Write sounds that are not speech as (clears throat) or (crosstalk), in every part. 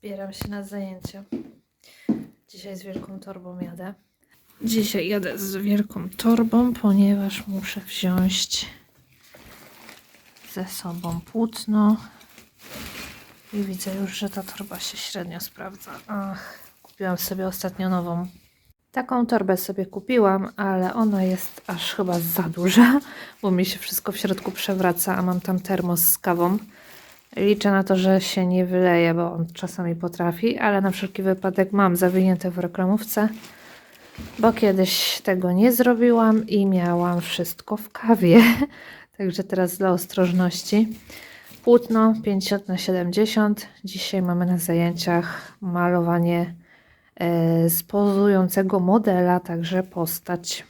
Zbieram się na zajęcia. Dzisiaj z wielką torbą jadę. Dzisiaj jadę z wielką torbą, ponieważ muszę wziąć ze sobą płótno. I widzę już, że ta torba się średnio sprawdza. Ach, kupiłam sobie ostatnio nową. Taką torbę sobie kupiłam, ale ona jest aż chyba za duża, bo mi się wszystko w środku przewraca, a mam tam termos z kawą. Liczę na to, że się nie wyleje, bo on czasami potrafi, ale na wszelki wypadek mam zawinięte w reklamówce, bo kiedyś tego nie zrobiłam i miałam wszystko w kawie. (laughs) Także teraz dla ostrożności. Płótno 50 na 70. Dzisiaj mamy na zajęciach malowanie e, z pozującego modela, także postać.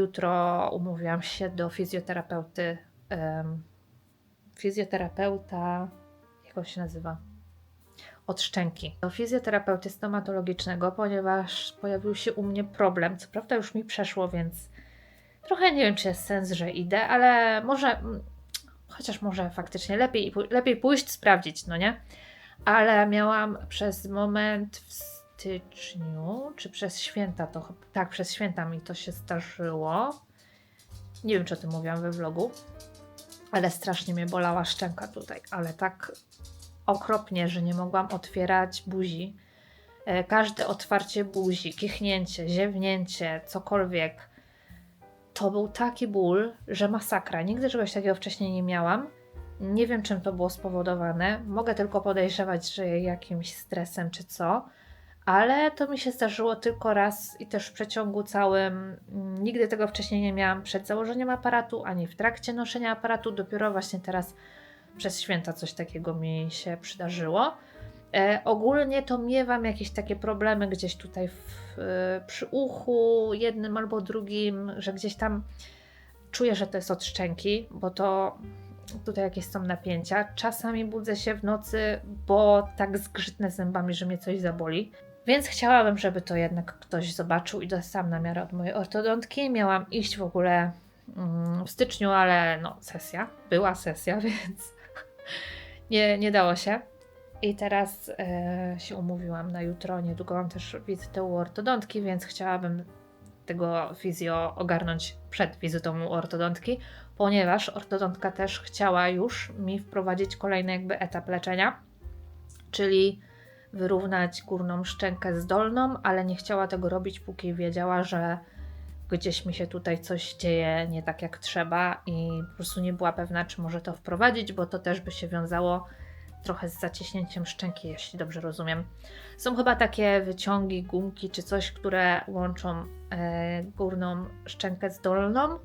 Jutro umówiłam się do fizjoterapeuty. em, fizjoterapeuta, jak on się nazywa? Od szczęki. Do fizjoterapeuty stomatologicznego, ponieważ pojawił się u mnie problem. Co prawda już mi przeszło, więc trochę nie wiem, czy jest sens, że idę, ale może, chociaż może faktycznie lepiej, lepiej pójść, sprawdzić, no nie? Ale miałam przez moment w styczniu, czy przez święta to, tak, przez święta mi to się zdarzyło. Nie wiem, czy o tym mówiłam we vlogu, ale strasznie mnie bolała szczęka tutaj, ale tak okropnie, że nie mogłam otwierać buzi. E, Każde otwarcie buzi, kichnięcie, ziewnięcie, cokolwiek, to był taki ból, że masakra. Nigdy czegoś takiego wcześniej nie miałam. Nie wiem, czym to było spowodowane. Mogę tylko podejrzewać, że jakimś stresem czy co, ale to mi się zdarzyło tylko raz i też w przeciągu całym. Nigdy tego wcześniej nie miałam przed założeniem aparatu, ani w trakcie noszenia aparatu. Dopiero właśnie teraz przez święta coś takiego mi się przydarzyło. E, ogólnie to miewam jakieś takie problemy gdzieś tutaj w, e, przy uchu, jednym albo drugim, że gdzieś tam czuję, że to jest od szczęki, bo to tutaj jakieś są napięcia. Czasami budzę się w nocy, bo tak zgrzytnę zębami, że mnie coś zaboli. Więc chciałabym, żeby to jednak ktoś zobaczył i dostałam namiar od mojej ortodontki. Miałam iść w ogóle mm, w styczniu, ale no sesja, była sesja, (laughs) więc nie, nie dało się. I teraz e, się umówiłam na jutro. Niedługo mam też wizytę u ortodontki, więc chciałabym tego fizjo ogarnąć przed wizytą u ortodontki, ponieważ ortodontka też chciała już mi wprowadzić kolejny jakby etap leczenia, czyli wyrównać górną szczękę z dolną, ale nie chciała tego robić, póki wiedziała, że gdzieś mi się tutaj coś dzieje nie tak jak trzeba i po prostu nie była pewna, czy może to wprowadzić, bo to też by się wiązało trochę z zaciśnięciem szczęki, jeśli dobrze rozumiem. Są chyba takie wyciągi, gumki czy coś, które łączą e, górną szczękę z dolną,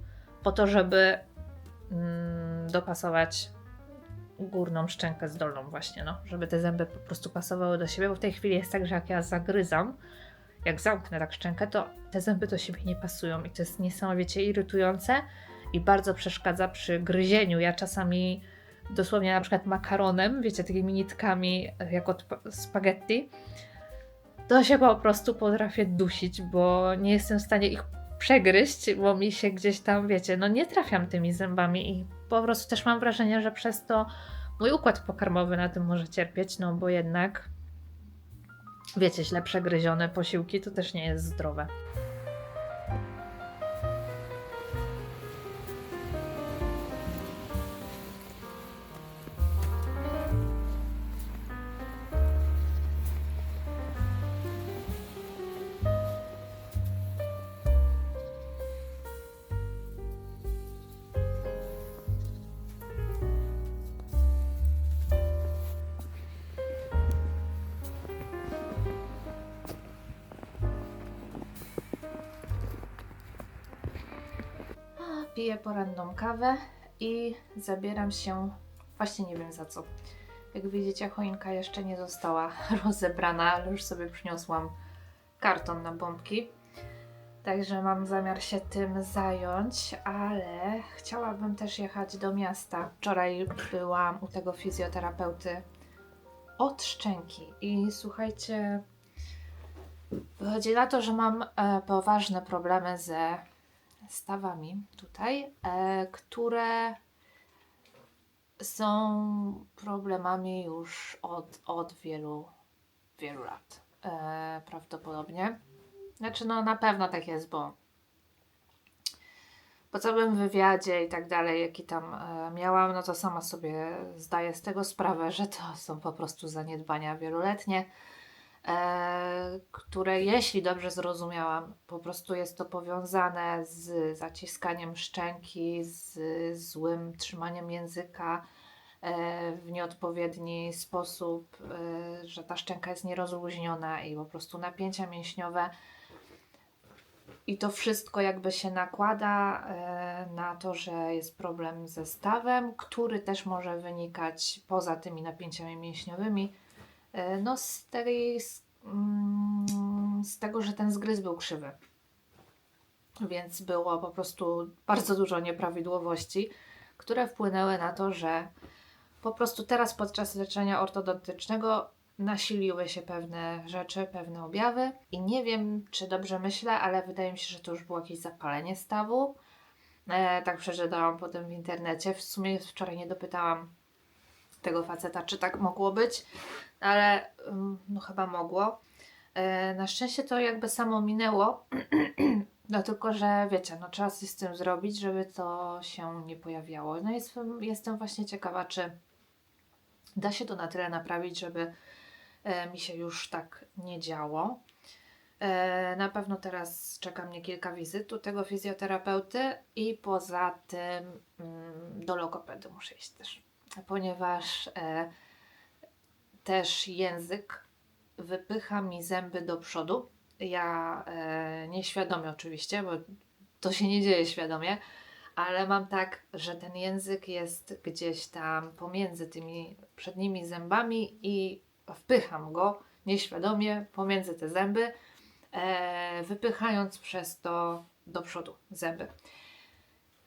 po to, żeby mm, dopasować górną szczękę z dolną właśnie, no, żeby te zęby po prostu pasowały do siebie, bo w tej chwili jest tak, że jak ja zagryzam, jak zamknę tak szczękę, to te zęby do siebie nie pasują i to jest niesamowicie irytujące i bardzo przeszkadza przy gryzieniu. Ja czasami dosłownie na przykład makaronem, wiecie, takimi nitkami jak od pa- spaghetti, to się po prostu potrafię dusić, bo nie jestem w stanie ich przegryźć, bo mi się gdzieś tam, wiecie, no nie trafiam tymi zębami i po prostu też mam wrażenie, że przez to mój układ pokarmowy na tym może cierpieć, no bo jednak wiecie, źle przegryzione posiłki to też nie jest zdrowe. Piję poranną kawę i zabieram się, właśnie nie wiem za co. Jak widzicie, choinka jeszcze nie została (laughs) rozebrana, ale już sobie przyniosłam karton na bombki. Także mam zamiar się tym zająć, ale chciałabym też jechać do miasta. Wczoraj byłam u tego fizjoterapeuty od szczęki i słuchajcie, wychodzi na to, że mam e, poważne problemy ze stawami tutaj, e, które są problemami już od, od wielu, wielu lat. E, prawdopodobnie. Znaczy, no na pewno tak jest, bo po całym wywiadzie i tak dalej, jaki tam e, miałam, no to sama sobie zdaję z tego sprawę, że to są po prostu zaniedbania wieloletnie które jeśli dobrze zrozumiałam, po prostu jest to powiązane z zaciskaniem szczęki, z złym trzymaniem języka e, w nieodpowiedni sposób, e, że ta szczęka jest nierozluźniona i po prostu napięcia mięśniowe. I to wszystko jakby się nakłada e, na to, że jest problem ze stawem, który też może wynikać poza tymi napięciami mięśniowymi E, No z, tej, z, mm, z tego, że ten zgryz był krzywy. więc było po prostu bardzo dużo nieprawidłowości, które wpłynęły na to, że po prostu teraz podczas leczenia ortodontycznego nasiliły się pewne rzeczy, pewne objawy i nie wiem, czy dobrze myślę, ale wydaje mi się, że to już było jakieś zapalenie stawu. E, tak przeczytałam potem w internecie. W sumie wczoraj nie dopytałam tego faceta, czy tak mogło być, ale ym, no chyba mogło. E, na szczęście to jakby samo minęło, (clears throat) no tylko, że wiecie, no trzeba coś z tym zrobić, żeby to się nie pojawiało. No jestem, jestem właśnie ciekawa, czy da się to na tyle naprawić, żeby e, mi się już tak nie działo. E, Na pewno teraz czeka mnie kilka wizyt u tego fizjoterapeuty i poza tym mm, do logopedy muszę iść też, ponieważ też język wypycha mi zęby do przodu. Ja e, nieświadomie oczywiście, bo to się nie dzieje świadomie, ale mam tak, że ten język jest gdzieś tam pomiędzy tymi przednimi zębami i wpycham go nieświadomie pomiędzy te zęby, e, wypychając przez to do przodu zęby.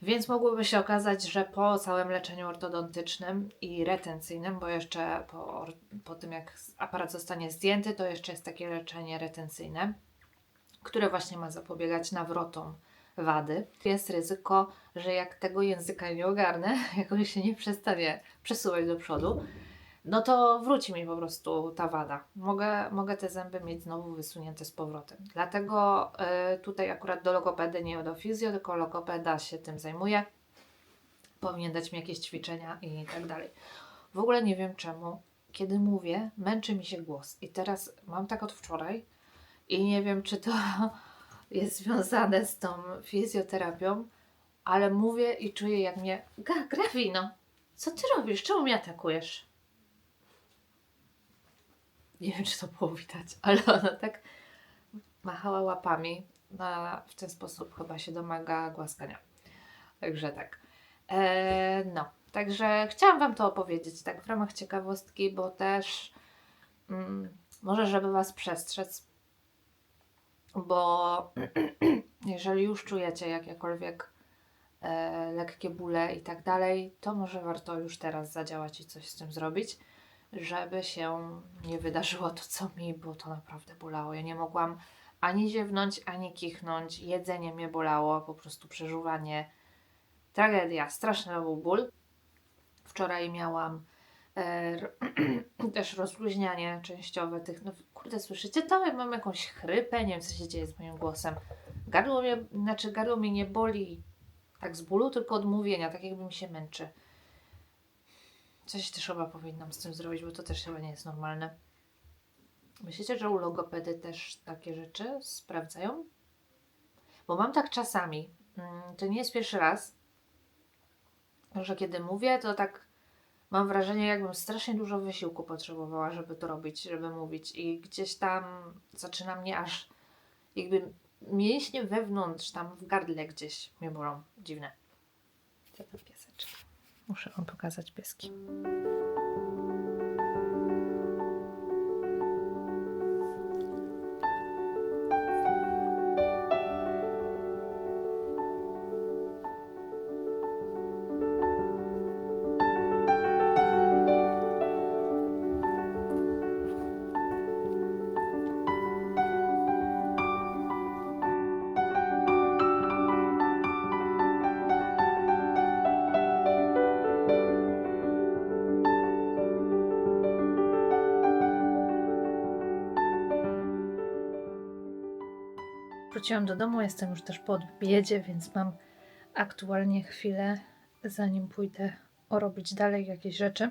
Więc mogłoby się okazać, że po całym leczeniu ortodontycznym i retencyjnym, bo jeszcze po, po tym jak aparat zostanie zdjęty, to jeszcze jest takie leczenie retencyjne, które właśnie ma zapobiegać nawrotom wady. Jest ryzyko, że jak tego języka nie ogarnę, (laughs) jak on się nie przestanie przesuwać do przodu, no to wróci mi po prostu ta wada. Mogę, mogę te zęby mieć znowu wysunięte z powrotem. Dlatego y, tutaj akurat do logopedy, nie do fizjo, tylko logopeda się tym zajmuje. Powinien dać mi jakieś ćwiczenia i tak dalej. W ogóle nie wiem czemu, kiedy mówię, męczy mi się głos. I teraz mam tak od wczoraj i nie wiem, czy to (laughs) jest związane z tą fizjoterapią, ale mówię i czuję, jak mnie. (laughs) Ga, Grawino, co ty robisz? Czemu mnie atakujesz? Nie wiem, czy to było widać, (laughs) ale ona tak machała łapami. Na, w ten sposób chyba się domaga głaskania. Także tak. E, no, także chciałam Wam to opowiedzieć tak w ramach ciekawostki, bo też mm, może, żeby Was przestrzec, bo (clears throat) jeżeli już czujecie jakiekolwiek e, lekkie bóle i tak dalej, to może warto już teraz zadziałać i coś z tym zrobić, żeby się nie wydarzyło to, co mi, bo to naprawdę bolało. Ja nie mogłam ani ziewnąć, ani kichnąć. Jedzenie mnie bolało, po prostu przeżuwanie. Tragedia, straszny był ból. Wczoraj miałam e, (clears throat) też rozluźnianie częściowe tych, no kurde, słyszycie to? Ja mam jakąś chrypę, nie wiem, co się dzieje z moim głosem. Gardło mnie, znaczy gardło mnie nie boli tak z bólu, tylko od mówienia, tak jakby mi się męczy. Coś też chyba powinnam z tym zrobić, bo to też chyba nie jest normalne. Myślicie, że u logopedy też takie rzeczy sprawdzają? Bo mam tak czasami, mm, to nie jest pierwszy raz, że kiedy mówię, to tak mam wrażenie, jakbym strasznie dużo wysiłku potrzebowała, żeby to robić, żeby mówić. I gdzieś tam zaczyna mnie aż jakby mięśnie wewnątrz, tam w gardle gdzieś mnie bolą. Dziwne. Muszę wam pokazać pieski. Wróciłam do domu, jestem już też po obiedzie, więc mam aktualnie chwilę, zanim pójdę robić dalej jakieś rzeczy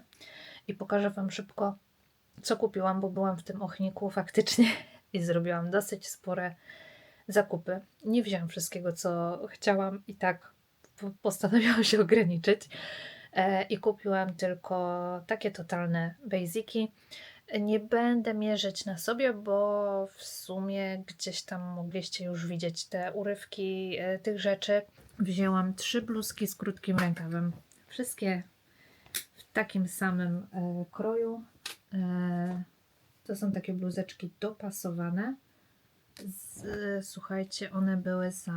i pokażę Wam szybko, co kupiłam, bo byłam w tym ochniku faktycznie (laughs) i zrobiłam dosyć spore zakupy. Nie wziąłam wszystkiego, co chciałam i tak po- postanowiłam się (laughs) ograniczyć e, i kupiłam tylko takie totalne basiki. Nie będę mierzyć na sobie, bo w sumie gdzieś tam mogliście już widzieć te urywki e, tych rzeczy. Wzięłam trzy bluzki z krótkim rękawem. Wszystkie w takim samym e, kroju. E, to są takie bluzeczki dopasowane. Z, słuchajcie, one były za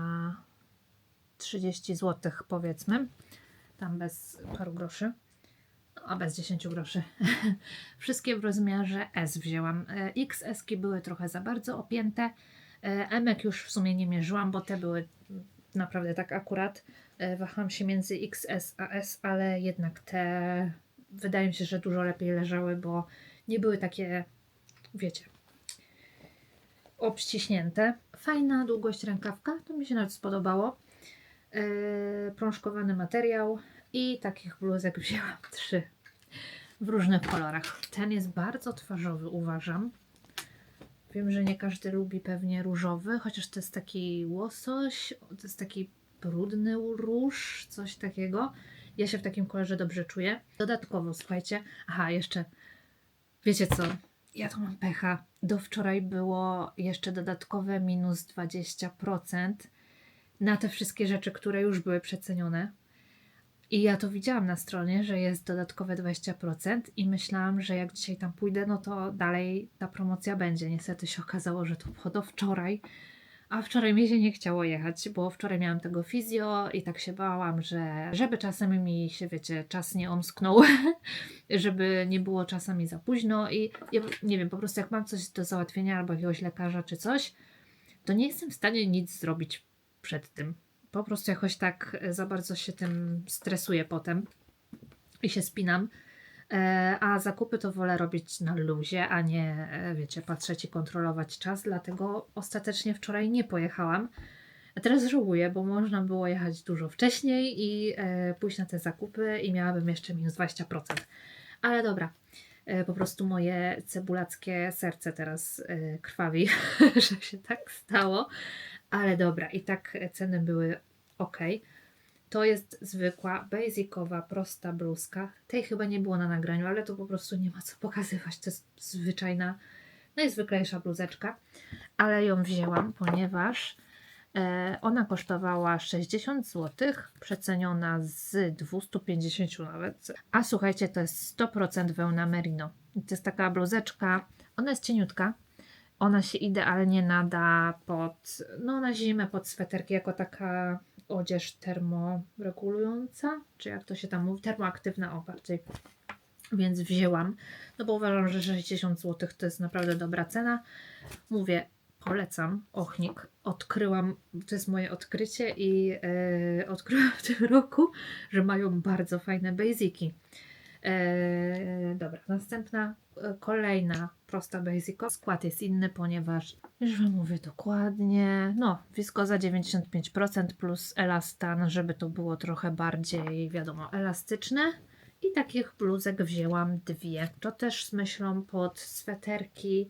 30 zł powiedzmy. Tam bez paru groszy. A bez 10 groszy. (laughs) Wszystkie w rozmiarze S wzięłam. E, XS-ki były trochę za bardzo opięte. Emek już w sumie nie mierzyłam, bo te były naprawdę tak akurat. E, Waham się między XS a S, ale jednak te wydaje mi się, że dużo lepiej leżały, bo nie były takie, wiecie, obściśnięte. Fajna długość rękawka, to mi się nawet spodobało. E, prążkowany materiał i takich bluzek wzięłam (laughs) trzy w różnych kolorach. Ten jest bardzo twarzowy, uważam. Wiem, że nie każdy lubi pewnie różowy, chociaż to jest taki łosoś, to jest taki brudny róż, coś takiego. Ja się w takim kolorze dobrze czuję. Dodatkowo, słuchajcie, aha, jeszcze, wiecie co, ja tu mam pecha. Do wczoraj było jeszcze dodatkowe minus 20% na te wszystkie rzeczy, które już były przecenione. I ja to widziałam na stronie, że jest dodatkowe 20% i myślałam, że jak dzisiaj tam pójdę, no to dalej ta promocja będzie. Niestety się okazało, że to było do wczoraj, a wczoraj mi się nie chciało jechać, bo wczoraj miałam tego fizjo i tak się bałam, że żeby czasem mi się, wiecie, czas nie omsknął, (laughs) żeby nie było czasami za późno i ja, nie wiem, po prostu jak mam coś do załatwienia albo jakiegoś lekarza czy coś, to nie jestem w stanie nic zrobić przed tym. Po prostu jakoś tak e, za bardzo się tym stresuję potem i się spinam. E, A zakupy to wolę robić na luzie, a nie, e, wiecie, patrzeć i kontrolować czas. Dlatego ostatecznie wczoraj nie pojechałam. A teraz żałuję, bo można było jechać dużo wcześniej i pójść na te zakupy i miałabym jeszcze minus 20%. Ale dobra, po prostu moje cebulackie serce teraz krwawi, (laughs) że się tak stało. Ale dobra, i tak ceny były ok. To jest zwykła, basicowa, prosta bluzka. Tej chyba nie było na nagraniu, ale to po prostu nie ma co pokazywać. To jest zwyczajna, najzwyklejsza bluzeczka. Ale ją wzięłam, ponieważ e, ona kosztowała 60 zł, przeceniona z 250 nawet. A słuchajcie, to jest 100% wełna merino. To jest taka bluzeczka, ona jest cieniutka, ona się idealnie nada pod, no na zimę, pod sweterki, jako taka odzież termoregulująca, czy jak to się tam mówi, termoaktywna, o bardziej. Więc wzięłam, no bo uważam, że 60 zł to jest naprawdę dobra cena. Mówię, polecam Ochnik. Odkryłam, to jest moje odkrycie i e, odkryłam w tym roku, że mają bardzo fajne basiki. E, dobra, następna, e, kolejna prosta basico. Skład jest inny, ponieważ już Wam mówię dokładnie. No, wiskoza 95% plus elastan, żeby to było trochę bardziej, wiadomo, elastyczne. I takich bluzek wzięłam dwie. To też z myślą pod sweterki.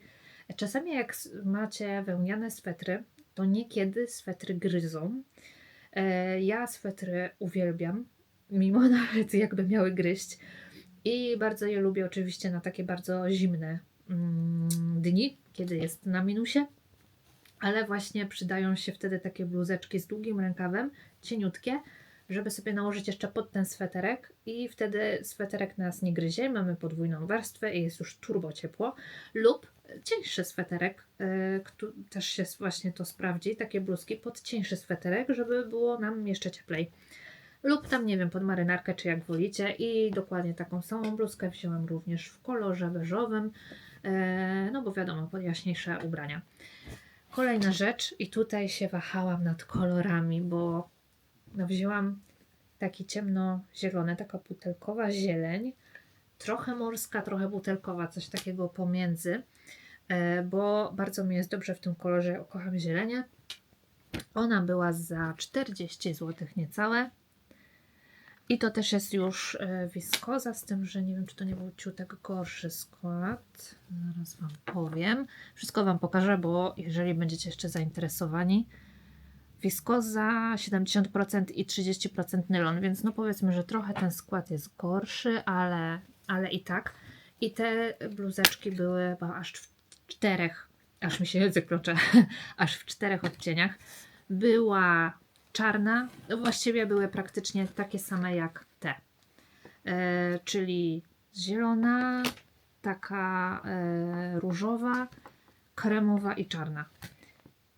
Czasami jak macie wełniane swetry, to niekiedy swetry gryzą. E, Ja swetry uwielbiam, mimo (laughs) nawet jakby miały gryźć. I bardzo je lubię oczywiście na takie bardzo zimne mm, dni, kiedy jest na minusie. Ale właśnie przydają się wtedy takie bluzeczki z długim rękawem, cieniutkie, żeby sobie nałożyć jeszcze pod ten sweterek i wtedy sweterek nas nie gryzie, mamy podwójną warstwę i jest już turbo ciepło. Lub cieńszy sweterek, yy, też się właśnie to sprawdzi, takie bluzki pod cieńszy sweterek, żeby było nam jeszcze cieplej lub tam, nie wiem, pod marynarkę, czy jak wolicie. I dokładnie taką samą bluzkę wzięłam również w kolorze beżowym, e, no bo wiadomo, pod jaśniejsze ubrania. Kolejna rzecz, i tutaj się wahałam nad kolorami, bo no, wzięłam taki ciemno-zielony, taka butelkowa zieleń, trochę morska, trochę butelkowa, coś takiego pomiędzy, e, bo bardzo mi jest dobrze w tym kolorze, kocham zielenie. Ona była za 40 zł niecałe. I to też jest już e, wiskoza, z tym, że nie wiem, czy to nie był ciutek gorszy skład. Zaraz Wam powiem. Wszystko Wam pokażę, bo jeżeli będziecie jeszcze zainteresowani. Wiskoza 70% i 30% nylon, więc no powiedzmy, że trochę ten skład jest gorszy, ale, ale i tak. I te bluzeczki były aż w czterech, aż mi się język klocze, (laughs) aż w czterech odcieniach. Była czarna, no właściwie były praktycznie takie same jak te. E, czyli zielona, taka e, różowa, kremowa i czarna.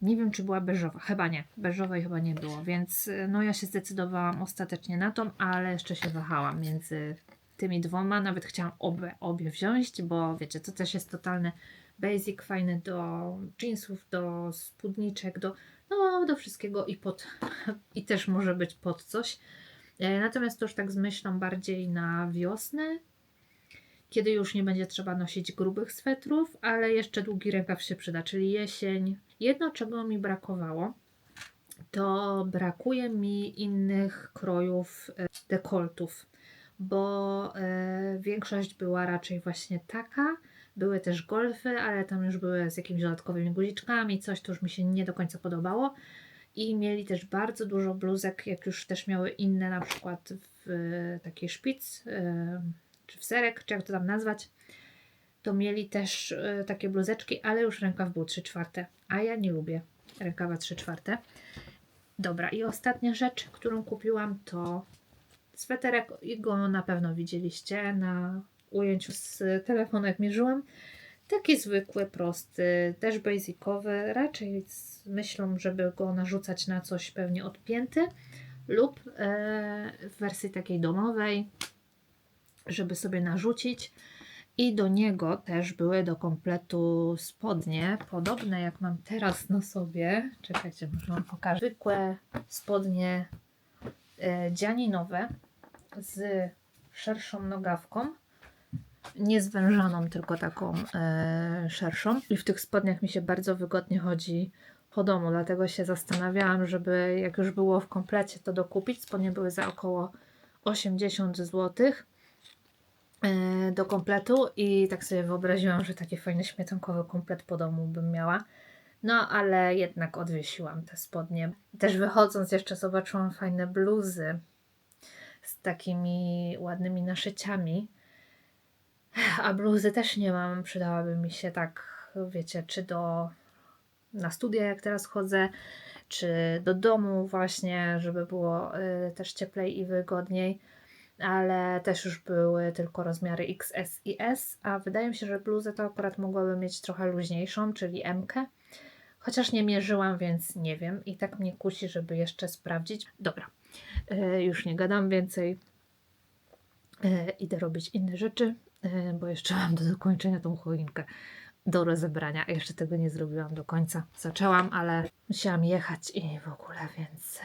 Nie wiem, czy była beżowa. Chyba nie. Beżowej chyba nie było, więc y, no ja się zdecydowałam ostatecznie na tą, ale jeszcze się wahałam między tymi dwoma. Nawet chciałam obie, obie wziąć, bo wiecie, to też jest totalny basic, fajny do jeansów, do spódniczek, do, no, do wszystkiego i pod, (laughs) i też może być pod coś. E, Natomiast to już tak z myślą bardziej na wiosnę, kiedy już nie będzie trzeba nosić grubych swetrów, ale jeszcze długi rękaw się przyda, czyli jesień. Jedno, czego mi brakowało, to brakuje mi innych krojów e, dekoltów, bo e, większość była raczej właśnie taka. Były też golfy, ale tam już były z jakimiś dodatkowymi guziczkami, coś, to już mi się nie do końca podobało. I mieli też bardzo dużo bluzek, jak już też miały inne, na przykład w takiej szpic, e, czy w serek, czy jak to tam nazwać, to mieli też e, takie bluzeczki, ale już rękaw był 3 czwarte, a ja nie lubię rękawa 3 czwarte. Dobra, i ostatnia rzecz, którą kupiłam, to sweterek i go na pewno widzieliście na ujęciu z telefonu, jak mierzyłam. Taki zwykły, prosty, też basicowy, raczej z myślą, żeby go narzucać na coś pewnie odpięty lub e, w wersji takiej domowej, żeby sobie narzucić. I do niego też były do kompletu spodnie, podobne jak mam teraz na sobie. Czekajcie, może Wam pokażę. Zwykłe spodnie e, dzianinowe z szerszą nogawką. Nie zwężaną, tylko taką e, szerszą. I w tych spodniach mi się bardzo wygodnie chodzi po domu, dlatego się zastanawiałam, żeby jak już było w komplecie to dokupić. Spodnie były za około 80 zł e, do kompletu i tak sobie wyobraziłam, że taki fajny śmietankowy komplet po domu bym miała. No, ale jednak odwiesiłam te spodnie. Też wychodząc jeszcze zobaczyłam fajne bluzy z takimi ładnymi naszyciami. A bluzy też nie mam, przydałaby mi się tak, wiecie, czy do na studia, jak teraz chodzę, czy do domu właśnie, żeby było y, też cieplej i wygodniej, ale też już były tylko rozmiary XS i S, a wydaje mi się, że bluzę to akurat mogłabym mieć trochę luźniejszą, czyli M. Chociaż nie mierzyłam, więc nie wiem. I tak mnie kusi, żeby jeszcze sprawdzić. Dobra, y, już nie gadam więcej. Y, idę robić inne rzeczy, bo jeszcze mam do dokończenia tą choinkę do rozebrania. Jeszcze tego nie zrobiłam do końca. Zaczęłam, ale musiałam jechać i w ogóle, więc